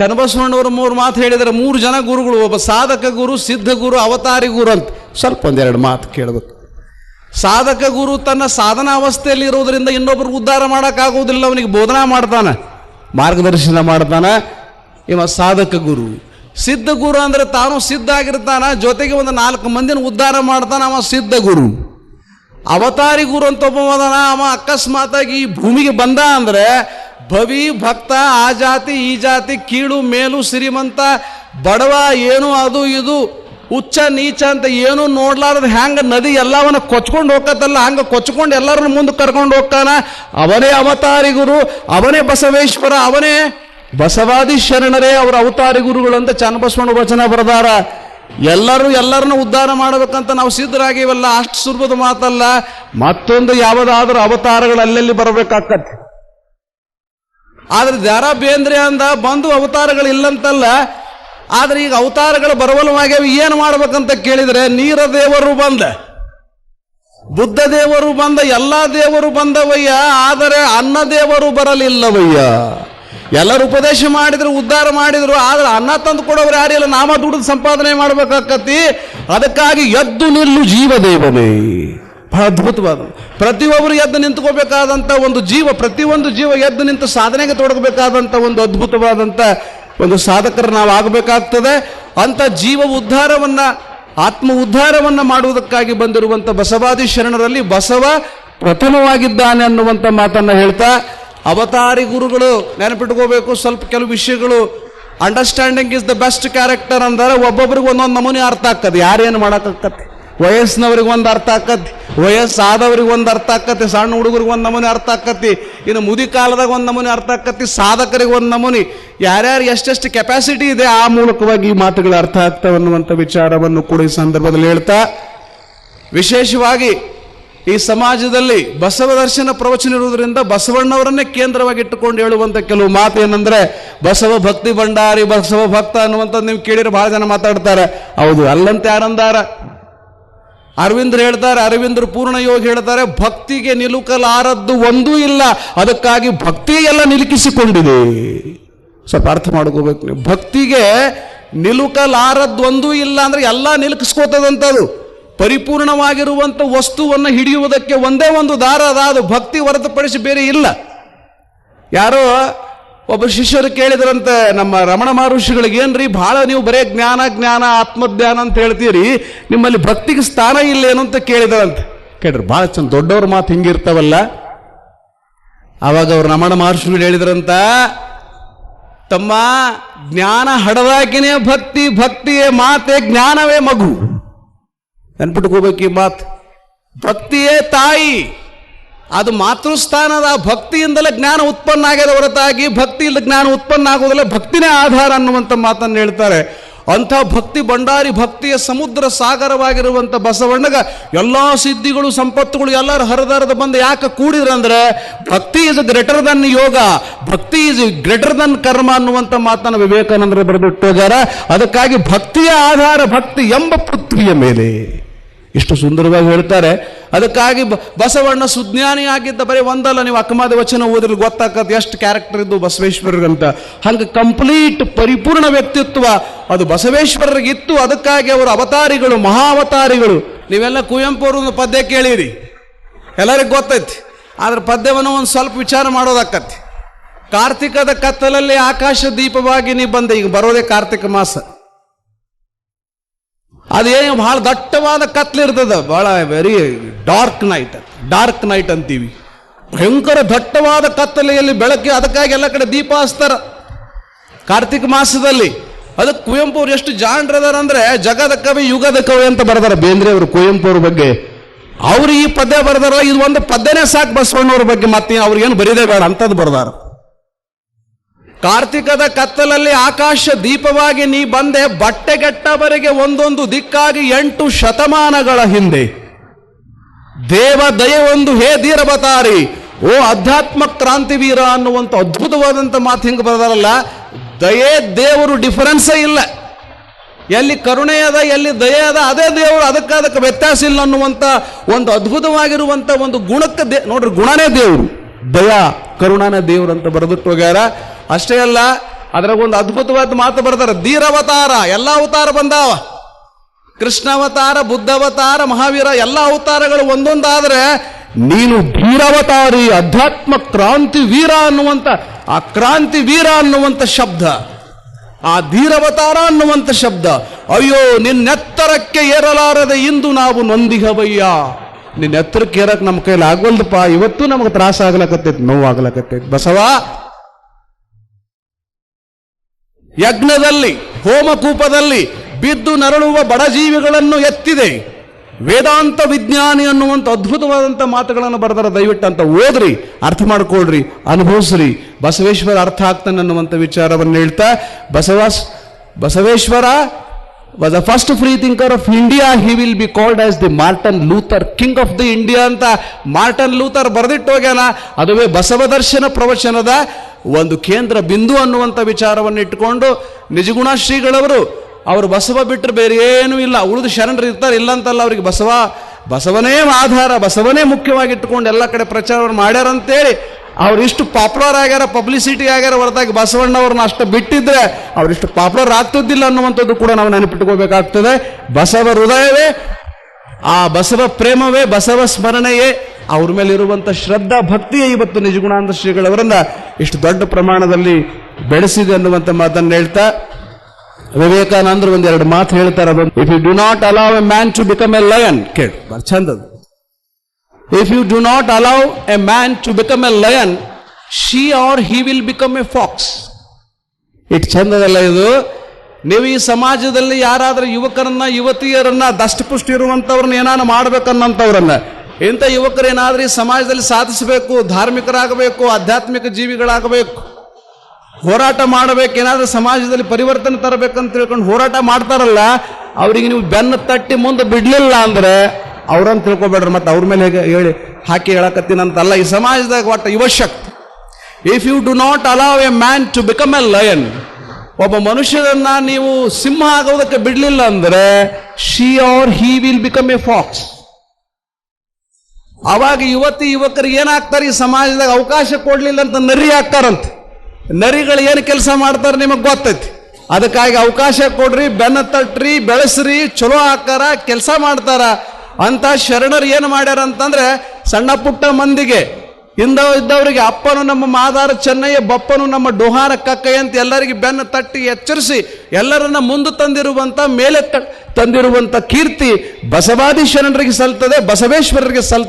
ಚನ್ನಬಸವಣ್ಣವರು ಮೂರು ಮಾತು ಹೇಳಿದರೆ ಮೂರು ಜನ ಗುರುಗಳು, ಒಬ್ಬ ಸಾಧಕ ಗುರು, ಸಿದ್ಧ ಗುರು, ಅವತಾರಿ ಗುರು ಅಂತ. ಸ್ವಲ್ಪ ಒಂದೆರಡು ಮಾತು ಕೇಳಬೇಕು. ಸಾಧಕ ಗುರು ತನ್ನ ಸಾಧನಾ ಅವಸ್ಥೆಯಲ್ಲಿ ಇರೋದರಿಂದ ಇನ್ನೊಬ್ರಿಗೆ ಉದ್ಧಾರ ಮಾಡೋಕ್ಕಾಗೋದಿಲ್ಲ ಅವನಿಗೆ ಬೋಧನಾ ಮಾಡ್ತಾನೆ, ಮಾರ್ಗದರ್ಶನ ಮಾಡ್ತಾನೆ. ಇವ ಸಾಧಕ ಗುರು. ಸಿದ್ಧ ಗುರು ಅಂದರೆ ತಾನು ಸಿದ್ಧ ಆಗಿರ್ತಾನ ಜೊತೆಗೆ ಒಂದು ನಾಲ್ಕು ಮಂದಿನ ಉದ್ಧಾರ ಮಾಡ್ತಾನೆ ಅವ ಸಿದ್ಧ ಗುರು. ಅವತಾರಿ ಗುರು ಅಂತ ಒಬ್ಬ ಅವ ಅಕಸ್ಮಾತಾಗಿ ಈ ಭೂಮಿಗೆ ಬಂದ ಅಂದ್ರೆ ಭವಿ ಭಕ್ತ, ಆ ಜಾತಿ, ಈ ಜಾತಿ, ಕೀಳು, ಮೇಲು ಶ್ರೀಮಂತ ಬಡವ, ಏನು ಅದು, ಇದು ಉಚ್ಚ ನೀಚ ಅಂತ ಏನು ನೋಡ್ಲಾರ್ದ ಹ್ಯಾಂಗ ನದಿ ಎಲ್ಲವನ್ನ ಕೊಚ್ಕೊಂಡು ಹೋಗತ್ತಲ್ಲ ಹಂಗೆ ಕೊಚ್ಕೊಂಡು ಎಲ್ಲರನ್ನ ಮುಂದೆ ಕರ್ಕೊಂಡು ಹೋಗ್ತಾನ? ಅವನೇ ಅವತಾರಿ ಗುರು, ಅವನೇ ಬಸವೇಶ್ವರ, ಅವನೇ ಬಸವಾದಿ ಶರಣರೇ, ಅವರ ಅವತಾರಿ ಗುರುಗಳಂತ ಚನ್ನಬಸವಣ್ಣ ವಚನ ಬರದಾರ. ಎಲ್ಲರೂ ಎಲ್ಲರನ್ನು ಉದ್ಧಾರ ಮಾಡಬೇಕಂತ ನಾವು ಸಿದ್ಧರಾಗಿವಲ್ಲ, ಅಷ್ಟು ಸುಲಭದ ಮಾತಲ್ಲ. ಮತ್ತೊಂದು ಯಾವುದಾದ್ರೂ ಅವತಾರಗಳು ಅಲ್ಲಲ್ಲಿ ಬರಬೇಕಾಗತ್ತೆ ಆದ್ರೆ ದಾರ ಬೇಂದ್ರೆ ಅಂದ ಬಂದು ಅವತಾರಗಳು ಇಲ್ಲಂತಲ್ಲ ಆದ್ರೆ ಈಗ ಅವತಾರಗಳು ಬರವಲವಾಗ್ಯಾವ, ಏನು ಮಾಡ್ಬೇಕಂತ ಕೇಳಿದ್ರೆ ನೀರ ದೇವರು ಬಂದ. ಬುದ್ಧ ದೇವರು ಬಂದ, ಎಲ್ಲ ದೇವರು ಬಂದವಯ್ಯ, ಆದರೆ ಅನ್ನ ದೇವರು ಬರಲಿಲ್ಲವಯ್ಯ. ಎಲ್ಲರೂ ಉಪದೇಶ ಮಾಡಿದ್ರು, ಉದ್ಧಾರ ಮಾಡಿದ್ರು, ಆದ್ರೆ ಅನ್ನ ತಂದು ಕೊಡೋರು ಯಾರಿಲ್ಲ ನಾಮ ದುಡಿದು ಸಂಪಾದನೆ ಮಾಡ್ಬೇಕಾಕತಿ ಅದಕ್ಕಾಗಿ ಎದ್ದು ನಿಲ್ಲು ಜೀವದೇವನೇ. ಬಹಳ ಅದ್ಭುತವಾದ ಪ್ರತಿಯೊಬ್ಬರು ಎದ್ದು ನಿಂತ್ಕೋಬೇಕಾದಂಥ ಒಂದು ಜೀವ, ಪ್ರತಿಯೊಂದು ಜೀವ ಎದ್ದು ನಿಂತು ಸಾಧನೆಗೆ ತೊಡಗಬೇಕಾದಂಥ ಒಂದು ಅದ್ಭುತವಾದಂಥ ಒಂದು ಸಾಧಕರು ನಾವು ಆಗಬೇಕಾಗ್ತದೆ ಅಂಥ ಜೀವ ಉದ್ಧಾರವನ್ನು, ಆತ್ಮ ಉದ್ಧಾರವನ್ನು ಮಾಡುವುದಕ್ಕಾಗಿ ಬಂದಿರುವಂಥ ಬಸವಾದಿ ಶರಣರಲ್ಲಿ ಬಸವ ಪ್ರಥಮವಾಗಿದ್ದಾನೆ ಅನ್ನುವಂಥ ಮಾತನ್ನು ಹೇಳ್ತಾ, ಅವತಾರಿ ಗುರುಗಳು ನೆನಪಿಟ್ಕೋಬೇಕು, ಸ್ವಲ್ಪ ಕೆಲವು ವಿಷಯಗಳು understanding is the best character ಅಂದ್ರೆ, ಒಬ್ಬೊಬ್ರಿಗೆ ಒಂದೊಂದು ನಮೂನೆ ಅರ್ಥ ಆಗ್ತದೆ, ಯಾರೇನು ಮಾಡಕ್ಕಾಗತ್ತೆ ವಯಸ್ಸಿನವ್ರಿಗೆ ಒಂದು ಅರ್ಥ ಆಕತಿ, ವಯಸ್ಸಾದವ್ರಿಗೆ ಒಂದು ಅರ್ಥ ಆಕತಿ, ಸಣ್ಣ ಹುಡುಗರಿಗೆ ಒಂದು ನಮೂನೆ ಅರ್ಥ ಆಕತಿ, ಇನ್ನು ಮುದಿ ಕಾಲದಾಗ ಒಂದು ನಮೂನೆ ಅರ್ಥ ಆಕತಿ, ಸಾಧಕರಿಗೆ ಒಂದು ನಮೂನಿ. ಯಾರ್ಯಾರು ಎಷ್ಟೆಷ್ಟು ಕೆಪಾಸಿಟಿ ಇದೆ, ಆ ಮೂಲಕವಾಗಿ ಈ ಮಾತುಗಳು ಅರ್ಥ ಆಗ್ತವೆ ಅನ್ನುವಂಥ ವಿಚಾರವನ್ನು ಕೂಡ ಈ ಸಂದರ್ಭದಲ್ಲಿ ಹೇಳ್ತಾ, ವಿಶೇಷವಾಗಿ ಈ ಸಮಾಜದಲ್ಲಿ ಬಸವ ದರ್ಶನ ಪ್ರವಚನ ಇರುವುದರಿಂದ ಬಸವಣ್ಣವರನ್ನೇ ಕೇಂದ್ರವಾಗಿ ಇಟ್ಟುಕೊಂಡು ಹೇಳುವಂತ ಕೆಲವು ಮಾತು ಏನಂದ್ರೆ, ಬಸವ ಭಕ್ತಿ ಭಂಡಾರಿ, ಬಸವ ಭಕ್ತ ಅನ್ನುವಂಥದ್ದು ನೀವು ಕೇಳಿರೋ ಬಹಳ ಜನ ಮಾತಾಡ್ತಾರೆ. ಹೌದು, ಅಲ್ಲಂತ ಯಾರಂದಾರ? ಅರವಿಂದ್ರ ಹೇಳ್ತಾರೆ, ಅರವಿಂದ್ರ ಪೂರ್ಣ ಯೋಗಿ ಹೇಳ್ತಾರೆ, ಭಕ್ತಿಗೆ ನಿಲುಕಲಾರದ್ದು ಒಂದೂ ಇಲ್ಲ, ಅದಕ್ಕಾಗಿ ಭಕ್ತಿ ಎಲ್ಲ ನಿಲುಕಿಸಿಕೊಂಡಿದೆ. ಸ್ವಲ್ಪ ಅರ್ಥ ಮಾಡ್ಕೋಬೇಕು ನೀವು. ಭಕ್ತಿಗೆ ನಿಲುಕಲಾರದ್ದೊಂದೂ ಇಲ್ಲ ಅಂದ್ರೆ ಎಲ್ಲ ನಿಲುಕಿಸ್ಕೋತದಂಥದ್ದು ಪರಿಪೂರ್ಣವಾಗಿರುವಂಥ ವಸ್ತುವನ್ನು ಹಿಡಿಯುವುದಕ್ಕೆ ಒಂದೇ ಒಂದು ದಾರ ಅದ ಅದು ಭಕ್ತಿ ಹೊರತುಪಡಿಸಿ ಬೇರೆ ಇಲ್ಲ. ಯಾರೋ ಒಬ್ಬ ಶಿಷ್ಯರು ಕೇಳಿದ್ರಂತೆ, ನಮ್ಮ ರಮಣ ಮಹರ್ಷಿಗಳಿಗೆ, ಏನ್ರಿ ಬಹಳ ನೀವು ಬರೇ ಜ್ಞಾನ ಜ್ಞಾನ, ಆತ್ಮಜ್ಞಾನ ಅಂತ ಹೇಳ್ತೀರಿ, ನಿಮ್ಮಲ್ಲಿ ಭಕ್ತಿಗೆ ಸ್ಥಾನ ಇಲ್ಲೇನು ಅಂತ ಕೇಳಿದ್ರಂತೆ. ಕೇಳ್ರಿ ಬಹಳ ಚಂದ, ದೊಡ್ಡವ್ರ ಮಾತು ಹಿಂಗಿರ್ತಾವಲ್ಲ. ಆವಾಗ ಅವ್ರು ರಮಣ ಮಹರ್ಷಿಗಳು ಹೇಳಿದ್ರಂತ, ತಮ್ಮ ಜ್ಞಾನ ಹಡದಾಕಿನೇ ಭಕ್ತಿ, ಭಕ್ತಿಯೇ ಮಾತೆ ಜ್ಞಾನವೇ ಮಗು. ನೆನ್ಪಿಟ್ಕೋಬೇಕು ಈ ಮಾತು, ಭಕ್ತಿಯೇ ತಾಯಿ ಅದು ಮಾತೃಸ್ಥಾನದ ಭಕ್ತಿಯಿಂದಲೇ ಜ್ಞಾನ ಉತ್ಪನ್ನ ಆಗ್ಯದ ಹೊರತಾಗಿ ಭಕ್ತಿಯಿಂದ ಜ್ಞಾನ ಉತ್ಪನ್ನ ಆಗೋದಿಲ್ಲ ಭಕ್ತಿನೇ ಆಧಾರ ಅನ್ನುವಂಥ ಮಾತನ್ನು ಹೇಳ್ತಾರೆ. ಅಂಥ ಭಕ್ತಿ ಭಂಡಾರಿ ಭಕ್ತಿಯ ಸಮುದ್ರ ಸಾಗರವಾಗಿರುವಂಥ ಬಸವಣ್ಣಗ ಎಲ್ಲ ಸಿದ್ಧಿಗಳು, ಸಂಪತ್ತುಗಳು ಎಲ್ಲರೂ ಹರಿದರದ ಬಂದು ಯಾಕೆ ಕೂಡಿದ್ರಂದ್ರೆ ಭಕ್ತಿ ಇಸ್ ಗ್ರೇಟರ್ ದನ್ ಯೋಗ, ಭಕ್ತಿ ಇಸ್ ಗ್ರೇಟರ್ ದನ್ ಕರ್ಮ ಅನ್ನುವಂಥ ಮಾತನ್ನು ವಿವೇಕಾನಂದರು ಬರೆದಿಟ್ಟು ಅದಕ್ಕಾಗಿ ಭಕ್ತಿಯ ಆಧಾರ ಭಕ್ತಿ ಎಂಬ ಪೃಥ್ವಿಯ ಮೇಲೆ. ಇಷ್ಟು ಸುಂದರವಾಗಿ ಹೇಳ್ತಾರೆ. ಅದಕ್ಕಾಗಿ ಬಸವಣ್ಣ ಸುಜ್ಞಾನಿ ಆಗಿದ್ದ ಬರೀ ಒಂದಲ್ಲ, ನೀವು ಅಕ್ಕಮಾದ ವಚನ ಓದಿದ್ರೆ ಗೊತ್ತಾಗತ್ತೆ ಎಷ್ಟು ಕ್ಯಾರೆಕ್ಟರ್ ಇದ್ದು ಬಸವೇಶ್ವರರಿಗಂತ. ಹಂಗೆ ಕಂಪ್ಲೀಟ್ ಪರಿಪೂರ್ಣ ವ್ಯಕ್ತಿತ್ವ, ಅದು ಬಸವೇಶ್ವರರಿಗಿತ್ತು, ಅದಕ್ಕಾಗಿ ಅವರು ಅವತಾರಿಗಳು ಮಹಾ ಅವತಾರಿಗಳು ನೀವೆಲ್ಲ ಕುವೆಂಪು ಅವರು ಒಂದು ಪದ್ಯ ಕೇಳಿರಿ. ಎಲ್ಲರಿಗೂ ಗೊತ್ತೈತಿ. ಆದ್ರೆ ಪದ್ಯವನ್ನು ಒಂದು ಸ್ವಲ್ಪ ವಿಚಾರ ಮಾಡೋದಕ್ಕತ್ತಿ ಕಾರ್ತಿಕದ ಕತ್ತಲಲ್ಲಿ ಆಕಾಶ ದೀಪವಾಗಿ ನೀ ಬಂದೆ, ಈಗ ಬರೋದೇ ಕಾರ್ತಿಕ ಮಾಸ. ಅದೇನು ಬಹಳ ದಟ್ಟವಾದ ಕತ್ಲಿರ್ತದ ಬಹಳ very dark night dark night ಅಂತೀವಿ. ಭಯಂಕರ ದಟ್ಟವಾದ ಕತ್ತಲೆಯಲ್ಲಿ ಬೆಳಕಿ ಅದಕ್ಕಾಗಿ ಎಲ್ಲ ಕಡೆ ದೀಪ ಹಚ್ತಾರ ಕಾರ್ತಿಕ ಮಾಸದಲ್ಲಿ ಅದಕ್ಕೆ ಕುವೆಂಪು ಅವ್ರು ಎಷ್ಟು ಜಾಣರದಾರ ಅಂದ್ರೆ ಜಗದ ಕವಿ, ಯುಗದ ಕವಿ ಅಂತ ಬರೆದಾರ ಬೇಂದ್ರೆ ಅವರು ಕುವೆಂಪು ಅವ್ರ ಬಗ್ಗೆ. ಅವ್ರು ಈ ಪದ್ಯ ಬರೆದಾರಲ್ಲ ಇದು ಒಂದು ಪದ್ಯನೇ ಸಾಕು ಬಸವಣ್ಣವ್ರ ಬಗ್ಗೆ, ಮತ್ತೆ ಅವ್ರಿಗೇನು ಬರೀದೇ ಬೇಡ ಅಂತದ್ದು ಬರ್ದಾರ. ಕಾರ್ತಿಕದ ಕತ್ತಲಲ್ಲಿ ಆಕಾಶ ದೀಪವಾಗಿ ನೀ ಬಂದೆ, ಬಟ್ಟೆಗೆಟ್ಟವರಿಗೆ ಒಂದೊಂದು ದಿಕ್ಕಾಗಿ ಎಂಟು ಶತಮಾನಗಳ ಹಿಂದೆ. ದೇವ ದಯ ಒಂದು ಹೇ ಧೀರಬತಾರಿ ಓ ಅಧ್ಯಾತ್ಮ ಕ್ರಾಂತಿವೀರ ಅನ್ನುವಂಥ ಅದ್ಭುತವಾದಂಥ ಮಾತು ಹಿಂಗೆ ಬರದಾರಲ್ಲ? ದಯೆ ದೇವರು ಡಿಫರೆನ್ಸೇ ಇಲ್ಲ. ಎಲ್ಲಿ ಕರುಣೆ ಅದ, ಎಲ್ಲಿ ದಯೆ ಅದ, ಅದೇ ದೇವರು ಅದಕ್ಕೆ ಅದಕ್ಕೆ ವ್ಯತ್ಯಾಸ ಇಲ್ಲ ಅನ್ನುವಂಥ ಒಂದು ಅದ್ಭುತವಾಗಿರುವಂಥ ಒಂದು ಗುಣಕ್ಕೆ ದೇ ನೋಡ್ರಿ, ಗುಣನೇ ದೇವರು. ದಯಾ, ಕರುಣಾನ ದೇವರು ಅಂತ ಬರೆದಿಟ್ಟು ಹೋಗ್ಯಾರ. ಅಷ್ಟೇ ಅಲ್ಲ, ಅದ್ರಾಗ ಒಂದು ಅದ್ಭುತವಾದ ಮಾತು ಬರ್ತಾರೆ ಧೀರವತಾರ, ಎಲ್ಲ ಅವತಾರ ಬಂದಾವ. ಕೃಷ್ಣಾವತಾರ, ಬುದ್ಧಾವತಾರ, ಮಹಾವೀರ ಎಲ್ಲ ಅವತಾರಗಳು ಒಂದೊಂದಾದರೆ ನೀನು ಧೀರಾವತಾರಿ, ಅಧ್ಯಾತ್ಮ ಕ್ರಾಂತಿ ವೀರ ಅನ್ನುವಂತ, ಆ ಕ್ರಾಂತಿ ವೀರ ಅನ್ನುವಂತ ಶಬ್ದ, ಆ ಧೀರವತಾರ ಅನ್ನುವಂತ ಶಬ್ದ, ಅಯ್ಯೋ, ನಿನ್ನೆತ್ತರಕ್ಕೆ ಏರಲಾರದೆ ಇಂದು ನಾವು ನೊಂದಿಗವಯ್ಯ ನಿನ್ನ ಎತ್ತರಕ್ಕೆ ಏರಕ್ಕೆ ನಮ್ಮ ಕೈಲಿ ಆಗವಲ್ದಪ್ಪ, ಇವತ್ತು ನಮಗೆ ತ್ರಾಸ ಆಗ್ಲಕತ್ತೈತಿ ನೋವು ಆಗ್ಲಕತ್ತೈತಿ ಬಸವ, ಯಜ್ಞದಲ್ಲಿ, ಹೋಮಕೂಪದಲ್ಲಿ ಬಿದ್ದು ನರಳುವ ಬಡಜೀವಿಗಳನ್ನು ಎತ್ತಿದೆ. ವೇದಾಂತ ವಿಜ್ಞಾನಿ ಅನ್ನುವಂಥ ಅದ್ಭುತವಾದಂಥ ಮಾತುಗಳನ್ನು ಬರೆದಾರ ದಯವಿಟ್ಟು ಅಂತ ಓದ್ರಿ, ಅರ್ಥ ಮಾಡ್ಕೊಳ್ರಿ, ಅನುಭವಿಸ್ರಿ. ಬಸವೇಶ್ವರ ಅರ್ಥ ಆಗ್ತಾನೆ ಅನ್ನುವಂಥ ವಿಚಾರವನ್ನು ಹೇಳ್ತಾ, ಬಸವಾಸ್, Basaveshwara was a first free thinker of India he will be called as the Martin Luther King of the India ಅಂತ ಮಾರ್ಟನ್ ಲೂಥರ್ ಬರೆದಿಟ್ಟು ಹೋಗ್ಯಾನ. ಅದುವೇ ಬಸವ ದರ್ಶನ ಪ್ರವಚನದ ಒಂದು ಕೇಂದ್ರ ಬಿಂದು ಅನ್ನುವಂಥ ವಿಚಾರವನ್ನು ಇಟ್ಟುಕೊಂಡು ನಿಜಗುಣ ಶ್ರೀಗಳವರು ಅವರು ಬಸವ ಬಿಟ್ಟರೆ ಬೇರೆ ಏನೂ ಇಲ್ಲ. ಉಳಿದು ಶರಣರು ಇರ್ತಾರೆ ಇಲ್ಲ ಅಂತಲ್ಲ ಅವರಿಗೆ ಬಸವ, ಬಸವನೇ ಆಧಾರ, ಬಸವನೇ ಮುಖ್ಯವಾಗಿಟ್ಟುಕೊಂಡು ಎಲ್ಲ ಕಡೆ ಪ್ರಚಾರವನ್ನು ಮಾಡ್ಯಾರಂತೇಳಿ ಅವ್ರು ಇಷ್ಟು ಪಾಪ್ಯುಲರ್ ಆಗ್ಯಾರ, ಪಬ್ಲಿಸಿಟಿ ಆಗ್ಯಾರ ಹೊರತಾಗಿ ಬಸವಣ್ಣವ್ರನ್ನ ಅಷ್ಟು ಬಿಟ್ಟಿದ್ರೆ ಅವರಿಷ್ಟು ಪಾಪ್ಯುಲರ್ ಆಗ್ತಿದ್ದಿಲ್ಲ ಅನ್ನುವಂಥದ್ದು ಕೂಡ ನಾವು ನೆನಪಿಟ್ಕೋಬೇಕಾಗ್ತದೆ. ಬಸವ ಹೃದಯವೇ, ಆ ಬಸವ ಪ್ರೇಮವೇ, ಬಸವ ಸ್ಮರಣೆಯೇ, ಅವ್ರ ಮೇಲೆ ಇರುವಂಥ ಶ್ರದ್ಧಾ ಭಕ್ತಿಯೇ ಇವತ್ತು ನಿಜಗುಣಾನಂದ ಶ್ರೀಗಳವರನ್ನ ಇಷ್ಟು ದೊಡ್ಡ ಪ್ರಮಾಣದಲ್ಲಿ ಬೆಳೆಸಿದೆ ಅನ್ನುವಂಥ ಮಾತನ್ನು ಹೇಳ್ತಾ ವಿವೇಕಾನಂದರು ಒಂದೆರಡು ಮಾತು ಹೇಳ್ತಾರೆ if you do not allow a man to become a lion ಕೇಳು ಬರ್ ಚಂದದು if you do not allow a man to become a lion she or he will become a fox it ಚಂದದಲ್ಲ ಇದು. ನೀವು ಈ ಸಮಾಜದಲ್ಲಿ ಯಾರಾದರೂ ಯುವಕರನ್ನ, ಯುವತಿಯರನ್ನ, ದಷ್ಟಪುಷ್ಟಿ ಇರುವಂತವ್ರನ್ನ ಏನಾನ ಮಾಡ್ಬೇಕನ್ನಂತವ್ರನ್ನ, ಇಂಥ ಯುವಕರು ಏನಾದ್ರೂ ಈ ಸಮಾಜದಲ್ಲಿ ಸಾಧಿಸಬೇಕು, ಧಾರ್ಮಿಕರಾಗಬೇಕು, ಆಧ್ಯಾತ್ಮಿಕ ಜೀವಿಗಳಾಗಬೇಕು ಹೋರಾಟ ಮಾಡಬೇಕು, ಏನಾದ್ರೂ ಸಮಾಜದಲ್ಲಿ ಪರಿವರ್ತನೆ ತರಬೇಕಂತ ತಿಳ್ಕೊಂಡು ಹೋರಾಟ ಮಾಡ್ತಾರಲ್ಲ, ಅವರಿಗೆ ನೀವು ಬೆನ್ನು ತಟ್ಟಿ ಮುಂದೆ ಬಿಡಲಿಲ್ಲ ಅಂದ್ರೆ ಅವ್ರನ್ನ ತಿಳ್ಕೊಬೇಡ್ರಿ, ಮತ್ತೆ ಅವ್ರ ಮೇಲೆ ಹೇಗೆ ಹೇಳಿ ಹಾಕಿ ಹೇಳಕತ್ತೀನಂತಲ್ಲ ಈ ಸಮಾಜದಾಗ ಒಟ್ಟು ಯುವಶಕ್ತಿ. If you do not allow a man to become a lion ಒಬ್ಬ ಮನುಷ್ಯರನ್ನ ನೀವು ಸಿಂಹ ಆಗೋದಕ್ಕೆ ಬಿಡಲಿಲ್ಲ ಅಂದ್ರೆ she or he will become a fox ಅವಾಗ ಯುವತಿ ಯುವಕರಿಗೆ ಏನಾಗ್ತಾರೆ ಈ ಸಮಾಜದಾಗ ಅವಕಾಶ ಕೊಡಲಿಲ್ಲ ಅಂತ ನರಿ ಆಗ್ತಾರಂತೆ. ನರಿಗಳು ಏನು ಕೆಲಸ ಮಾಡ್ತಾರೆ ನಿಮಗೆ ಗೊತ್ತೈತಿ. ಅದಕ್ಕಾಗಿ ಅವಕಾಶ ಕೊಡ್ರಿ, ಬೆನ್ನ ತಟ್ರಿ, ಬೆಳೆಸ್ರಿ, ಚಲೋ ಹಾಕಾರ ಕೆಲಸ ಮಾಡ್ತಾರ. ಅಂತ ಶರಣರು ಏನು ಮಾಡ್ಯಾರ ಅಂತಂದ್ರೆ ಸಣ್ಣ ಪುಟ್ಟ ಮಂದಿಗೆ ಹಿಂದ ಇದ್ದವರಿಗೆ ಅಪ್ಪನು ನಮ್ಮ ಮಾದಾರ ಚೆನ್ನಯ್ಯ, ಬಪ್ಪನು ನಮ್ಮ ಡೋಹಾರ ಕಕ್ಕಯ್ಯ ಅಂತ ಎಲ್ಲರಿಗೆ ಬೆನ್ನ ತಟ್ಟಿ ಎಚ್ಚರಿಸಿ, ಎಲ್ಲರನ್ನ ಮುಂದೆ ತಂದಿರುವಂತ, ಮೇಲೆ ತಂದಿರುವಂಥ ಕೀರ್ತಿ ಬಸವಾದಿ ಶರಣರಿಗೆ ಸಲ್ತದೆ, ಬಸವೇಶ್ವರರಿಗೆ ಸಲ್ತದೆ.